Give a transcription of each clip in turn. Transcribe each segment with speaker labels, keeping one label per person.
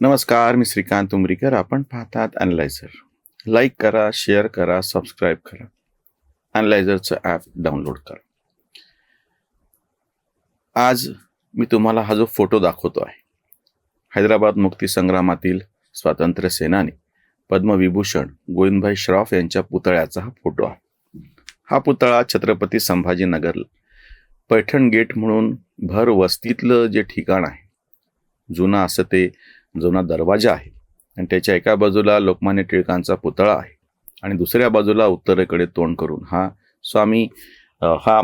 Speaker 1: नमस्कार मी श्रीकांत उमरीकर आपण पाहतात अनलायझर लाईक करा शेअर करा सबस्क्राईब करा. अनलायझरचं ॲप डाउनलोड करा. आज मी तुम्हाला हा जो फोटो दाखवतो आहे हैदराबाद मुक्तीसंग्रामातील स्वातंत्र्य सेनानी पद्मविभूषण गोविंदभाई श्रॉफ यांच्या पुतळ्याचा हा फोटो आहे. हा पुतळा छत्रपती संभाजीनगर पैठण गेट म्हणून भर वस्तीतलं जे ठिकाण आहे जुनं असं ते जुना दरवाजा आहे आणि त्याच्या एका बाजूला लोकमान्य टिळकांचा पुतळा आहे आणि दुसऱ्या बाजूला उत्तरेकडे तोंड करून हा स्वामी हा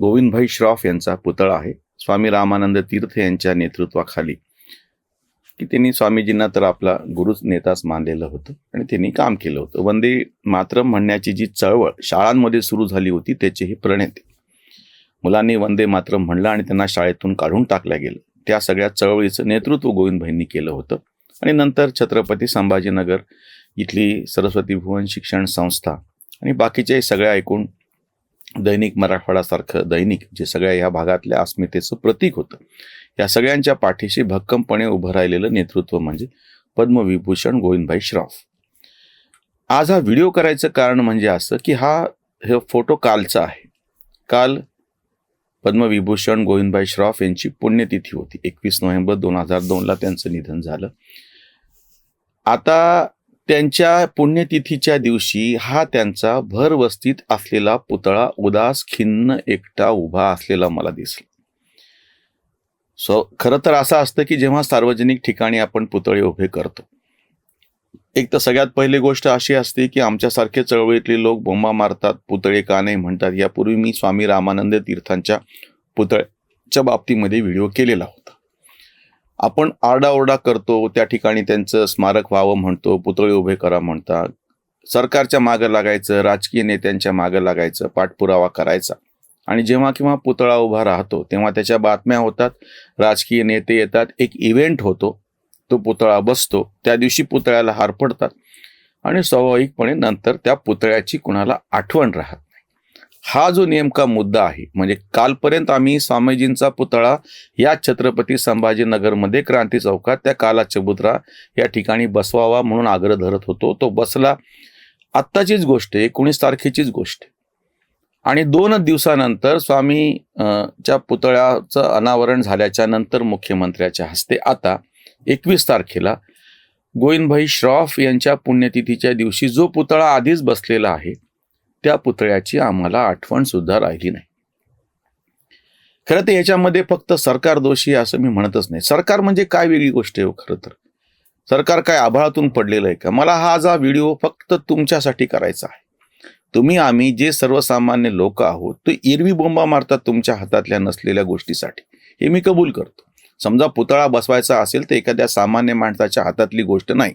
Speaker 1: गोविंदभाई श्रॉफ यांचा पुतळा आहे. स्वामी रामानंद तीर्थ यांच्या नेतृत्वाखाली की त्यांनी स्वामीजींना तर आपला गुरुच नेताच मानलेलं होतं आणि त्यांनी काम केलं होतं. वंदे मातरम म्हणण्याची जी चळवळ शाळांमध्ये सुरू झाली होती त्याचे हे प्रणेते. मुलांनी वंदे मातरम म्हणलं आणि त्यांना शाळेतून काढून टाकलं गेलं. त्या सगळ्या चळवळीचं नेतृत्व गोविंदभाईंनी केलं होतं. आणि नंतर छत्रपती संभाजीनगर इथली सरस्वती भुवन शिक्षण संस्था आणि बाकीचे सगळ्या ऐकून दैनिक मराठवाडासारखं दैनिक जे सगळ्या ह्या भागातल्या अस्मितेचं प्रतीक होतं. या सगळ्यांच्या पाठीशी भक्कमपणे उभं राहिलेलं नेतृत्व म्हणजे पद्मविभूषण गोविंदभाई श्रॉफ. आज हा व्हिडिओ करायचं कारण म्हणजे असं की हा हे फोटो कालचा आहे. काल पद्मविभूषण गोविंदभाई श्रॉफ यांची पुण्यतिथी होती. एकवीस नोव्हेंबर दोन हजार दोनला त्यांचं निधन झालं. आता त्यांच्या पुण्यतिथीच्या दिवशी हा त्यांचा भरवस्तीत असलेला पुतळा उदास खिन्न एकटा उभा असलेला मला दिसला. सो खरं तर असं असतं की जेव्हा सार्वजनिक ठिकाणी आपण पुतळे उभे करतो एक तर सगळ्यात पहिली गोष्ट अशी असते की आमच्यासारखे चळवळीतले लोक बोंबा मारतात पुतळे का नाही म्हणतात. यापूर्वी मी स्वामी रामानंद तीर्थांच्या पुतळ्याच्या बाबतीमध्ये व्हिडिओ केलेला होता. आपण आरडाओरडा करतो त्या ठिकाणी त्यांचं स्मारक व्हावं म्हणतो पुतळे उभे करा म्हणतात. सरकारच्या मागं लागायचं राजकीय नेत्यांच्या मागं लागायचं पाठपुरावा करायचा. आणि जेव्हा किंवा पुतळा उभा राहतो तेव्हा त्याच्या बातम्या होतात राजकीय नेते येतात एक इव्हेंट होतो. तो पुतळा बसतो त्या दिवशी पुतळ्याला हार पडतात आणि स्वाभाविकपणे नंतर त्या पुतळ्याची कुणाला आठवण राहत नाही. हा जो नेमका मुद्दा आहे म्हणजे कालपर्यंत आम्ही स्वामीजींचा पुतळा या छत्रपती संभाजीनगरमध्ये क्रांती चौकात त्या काला चबुतरा या ठिकाणी बसवावा म्हणून आग्रह धरत होतो तो बसला. आत्ताचीच गोष्ट आहे एकोणीस तारखेचीच गोष्ट आणि दोनच दिवसानंतर स्वामी च्या पुतळ्याचं अनावरण झाल्याच्यानंतर मुख्यमंत्र्याच्या हस्ते आता एकवीस तारखेला गोविंदभाई श्रॉफ यांच्या पुण्यतिथीच्या दिवशी जो पुतळा आधीच बसलेला आहे त्या पुतळ्याची आम्हाला आठवण सुद्धा राहिली नाही. खरं तर याच्यामध्ये फक्त सरकार दोषी असं मी म्हणतच नाही. सरकार म्हणजे काय वेगळी गोष्ट आहे हो खरं तर? सरकार काय आभाळातून पडलेलं आहे का? मला हा जा व्हिडिओ फक्त तुमच्यासाठी करायचा आहे. तुम्ही आम्ही जे सर्वसामान्य लोक आहोत तो एरवी बोंबा मारतात तुमच्या हातातल्या नसलेल्या गोष्टीसाठी. हे मी कबूल करतो. समजा पुतळा बसवायचा असेल तर एखाद्या सामान्य माणसाच्या हातातली गोष्ट नाही.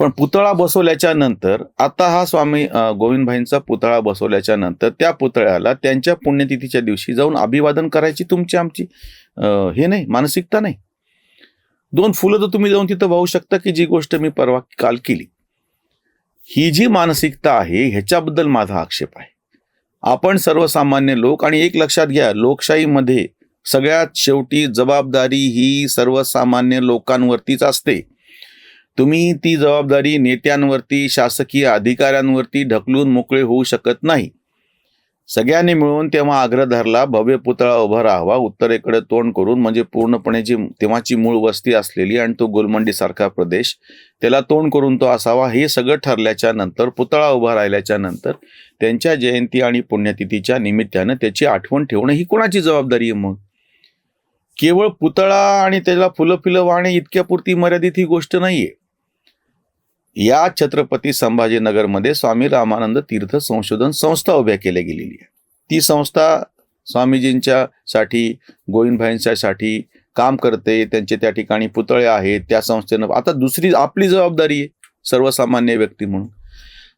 Speaker 1: पण पुतळा बसवल्याच्या नंतर आता हा स्वामी गोविंदभाईंचा पुतळा बसवल्याच्या नंतर त्या पुतळ्याला त्यांच्या पुण्यतिथीच्या दिवशी जाऊन अभिवादन करायची तुमची आमची हे नाही मानसिकता नाही. दोन फुलं तर तुम्ही जाऊन तिथं वाहू शकता की जी गोष्ट मी परवा काल केली. ही जी मानसिकता आहे ह्याच्याबद्दल माझा आक्षेप आहे. आपण सर्वसामान्य लोक आणि एक लक्षात घ्या लोकशाहीमध्ये सगळ्यात शेवटी जबाबदारी ही सर्वसामान्य लोकांवरतीच असते. तुम्ही ती जबाबदारी नेत्यांवरती शासकीय अधिकाऱ्यांवरती ढकलून मोकळे होऊ शकत नाही. सगळ्यांनी मिळून तेव्हा आग्रह धरला भव्य पुतळा उभा राहावा उत्तरेकडे तोंड करून म्हणजे पूर्णपणे जी तेव्हाची मूळ वस्ती असलेली आणि तो गोलमंडीसारखा प्रदेश त्याला तोंड करून तो असावा हे सगळं ठरल्याच्या नंतर पुतळा उभा राहिल्याच्या नंतर त्यांच्या जयंती आणि पुण्यतिथीच्या निमित्तानं त्याची आठवण ठेवणं ही कोणाची जबाबदारी आहे मग? केवळ पुतळा आणि त्याला फुलं फिलं वाहणे इतक्यापुरती मर्यादित ही गोष्ट नाहीये. या छत्रपती संभाजीनगरमध्ये स्वामी रामानंद तीर्थ संशोधन संस्था उभ्या केल्या गेलेली आहे. ती संस्था स्वामीजींच्या साठी गोविंदभाईंच्यासाठी काम करते. त्यांचे त्या ठिकाणी पुतळे आहेत. त्या संस्थेनं आता दुसरी आपली जबाबदारी आहे सर्वसामान्य व्यक्ती म्हणून.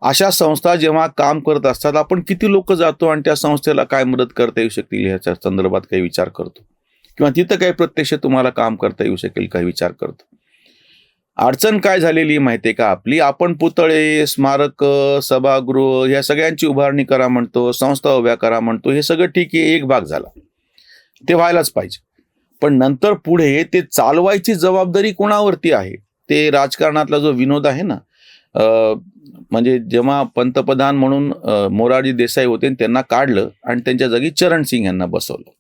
Speaker 1: अशा संस्था जेव्हा काम करत असतात आपण किती लोक जातो आणि त्या संस्थेला काय मदत करता येऊ शकतील ह्याच्या संदर्भात काही विचार करतो. किंवा तिथं काही प्रत्यक्ष तुम्हाला काम करता येऊ शकेल काही विचार करतो. अडचण काय झालेली माहिती आहे का? आपली आपण पुतळे स्मारक सभागृह या सगळ्यांची उभारणी करा म्हणतो संस्था उभ्या करा म्हणतो हे सगळं ठीक आहे एक भाग झाला. ते व्हायलाच पाहिजे. पण नंतर पुढे ते चालवायची जबाबदारी कोणावरती आहे? ते राजकारणातला जो विनोद आहे ना म्हणजे जेव्हा पंतप्रधान म्हणून मोरारजी देसाई होते त्यांना काढलं आणि त्यांच्या जागी चरण सिंग यांना बसवलं.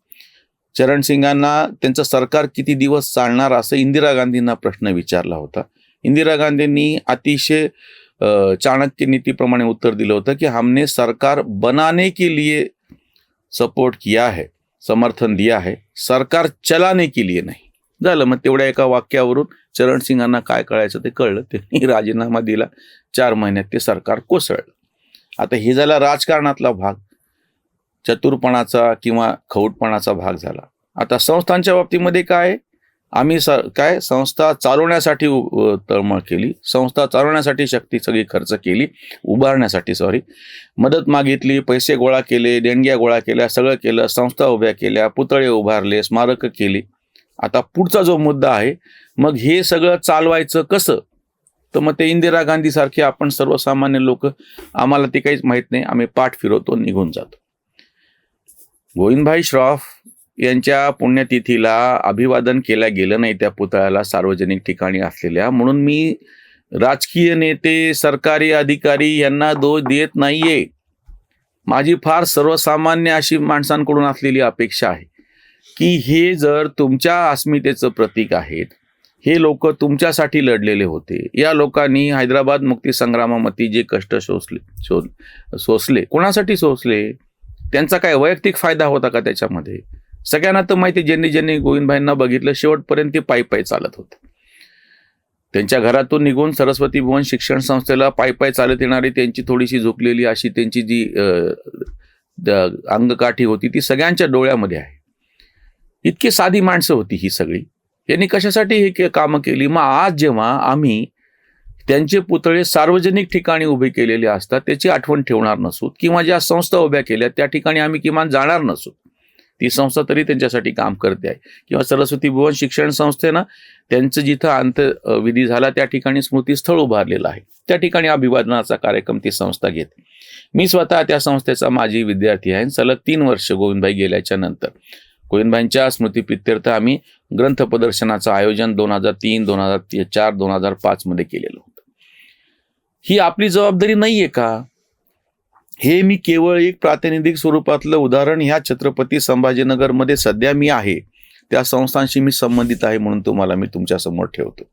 Speaker 1: चरण सिंगांना त्यांचं सरकार किती दिवस चालणार असं इंदिरा गांधींना प्रश्न विचारला होता. इंदिरा गांधींनी अतिशय चाणक्य नीतीप्रमाणे उत्तर दिलं होतं की हमने सरकार बनाने के लिए सपोर्ट किया है समर्थन दिया है. सरकार चलाने के लिए नाही. झालं मग तेवढ्या एका वाक्यावरून चरण सिंगांना काय कळायचं ते कळलं. त्यांनी राजीनामा दिला. चार महिन्यात ते सरकार कोसळलं. आता हे झाला राजकारणातला भाग. चतुरपणाचा किंवा खवटपणाचा भाग झाला. आता संस्थांच्या बाबतीमध्ये काय? आम्ही स काय? संस्था चालवण्यासाठी उ- तळमळ केली. संस्था चालवण्यासाठी शक्ती सगळी खर्च केली. उभारण्यासाठी सॉरी मदत मागितली पैसे गोळा केले देणग्या गोळा केल्या सगळं केलं संस्था उभ्या केल्या पुतळे उभारले स्मारकं केली. आता पुढचा जो मुद्दा आहे मग हे सगळं चालवायचं कसं? तर मग ते इंदिरा गांधीसारखे आपण सर्वसामान्य लोक आम्हाला ते काहीच माहीत नाही. आम्ही पाठ फिरवतो निघून जातो. गोविंदभाई श्रॉफ यांच्या पुण्यतिथीला अभिवादन केलं गेलं नाही त्या पुतळ्याला सार्वजनिक ठिकाणी असलेल्या. म्हणून मी राजकीय नेते सरकारी अधिकारी यांना दोष देत नाहीये. माझी फार सर्वसामान्य अशी माणसांकडून असलेली अपेक्षा आहे की हे जर तुमच्या अस्मितेचं प्रतीक आहेत हे लोक तुमच्यासाठी लढलेले होते. या लोकांनी हैदराबाद मुक्ती संग्रामामध्ये जे कष्ट सोसले शोध सोसले कोणासाठी सोसले त्यांचा काय वैयक्तिक फायदा होता का त्याच्यामध्ये? सगळ्यांना तर माहिती ज्यांनी ज्यांनी गोविंदभाईंना बघितलं शेवटपर्यंत ते पायी पायी चालत होते. त्यांच्या घरातून निघून सरस्वती भुवन शिक्षण संस्थेला पायी पायी चालत येणारी त्यांची थोडीशी झोपलेली अशी त्यांची जी अंगकाठी होती ती सगळ्यांच्या डोळ्यामध्ये आहे. इतकी साधी माणसं होती ही सगळी. यांनी कशासाठी हे कामं केली? मग आज जेव्हा आम्ही त्यांचे पुतळे सार्वजनिक ठिकाणी उभे केलेले असतात त्याची आठवण ठेवणार नसू किंवा ज्या संस्था उभ्या केल्या त्या ठिकाणी आम्ही किमान जाणार नसू. ती संस्था तरी त्यांच्यासाठी काम करते आहे. किंवा सरस्वती भुवन शिक्षण संस्थेनं त्यांचं जिथं अंतविधी झाला त्या ठिकाणी स्मृतीस्थळ उभारलेलं आहे. त्या ठिकाणी अभिवादनाचा कार्यक्रम ती संस्था घेते. मी स्वतः त्या संस्थेचा माजी विद्यार्थी आहे. सलग तीन वर्ष गोविंदभाई गेल्याच्यानंतर. गोविंदभाईंच्या स्मृतीप्रित्यर्थ आम्ही ग्रंथ प्रदर्शनाचं आयोजन दोन हजार तीन दोन हजार चार दोन हजार पाच मध्ये केलेलं ही आपली जबाबदारी नाहीये का? हे मी केवळ एक प्रातिनिधिक स्वरूपातलं उदाहरण ह्या छत्रपती संभाजीनगरमध्ये सध्या मी आहे. त्या संस्थांशी मी संबंधित आहे म्हणून तुम्हाला मी तुमच्यासमोर ठेवतो.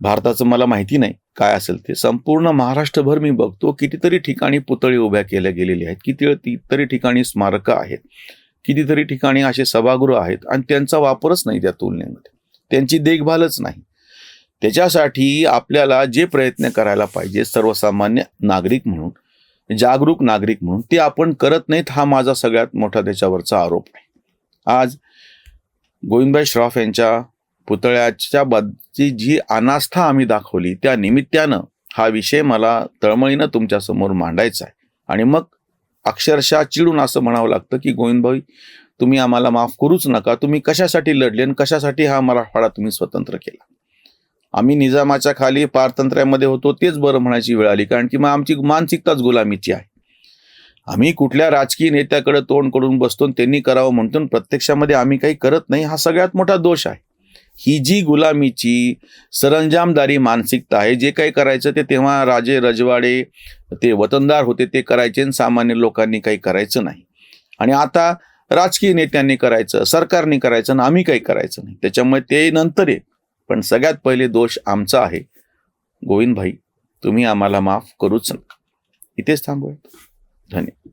Speaker 1: भारताचं मला माहिती नाही काय असेल ते. संपूर्ण महाराष्ट्रभर मी बघतो कितीतरी ठिकाणी पुतळे उभ्या केल्या गेलेल्या आहेत. कितीतरी ठिकाणी स्मारकं आहेत. कितीतरी ठिकाणी असे सभागृह आहेत आणि त्यांचा वापरच नाही त्या तुलनेमध्ये. त्यांची देखभालच नाही. त्याच्यासाठी आपल्याला जे प्रयत्न करायला पाहिजे सर्वसामान्य नागरिक म्हणून जागरूक नागरिक म्हणून ते आपण करत नाहीत हा माझा सगळ्यात मोठा त्याच्यावरचा आरोप आहे. आज गोविंदभाई श्रॉफ यांच्या पुतळ्याच्या बद्दलची जी अनास्था आम्ही दाखवली त्या निमित्तानं हा विषय मला तळमळीनं तुमच्यासमोर मांडायचा आहे. आणि मग अक्षरशः चिडून असं म्हणावं लागतं की गोविंदभाई तुम्ही आम्हाला माफ करूच नका. तुम्ही कशासाठी लढले आणि कशासाठी हा मराठवाडा तुम्ही स्वतंत्र केला? आम्ही निजामाच्या खाली पारतंत्र्यामध्ये होतो तेच बरं म्हणायची वेळ आली. कारण की मग आमची मानसिकताच गुलामीची आहे. आम्ही कुठल्या राजकीय नेत्याकडे तोंड करून बसतो आणि त्यांनी करावं म्हणतो आणि प्रत्यक्षामध्ये आम्ही काही करत नाही हा सगळ्यात मोठा दोष आहे. ही जी गुलामीची सरंजामदारी मानसिकता आहे जे काही करायचं ते तेव्हा राजे रजवाडे ते वतनदार होते ते करायचे आणि सामान्य लोकांनी काही करायचं नाही. आणि आता राजकीय नेत्यांनी करायचं सरकारने करायचं आणि आम्ही काही करायचं नाही. त्याच्यामुळे ते नंतर आहे. पण सगळ्यात पहिले दोष आमचा आहे. गोविंदभाई तुम्ही आम्हाला माफ करूच नका. इथेच थांबूया धन्यवाद.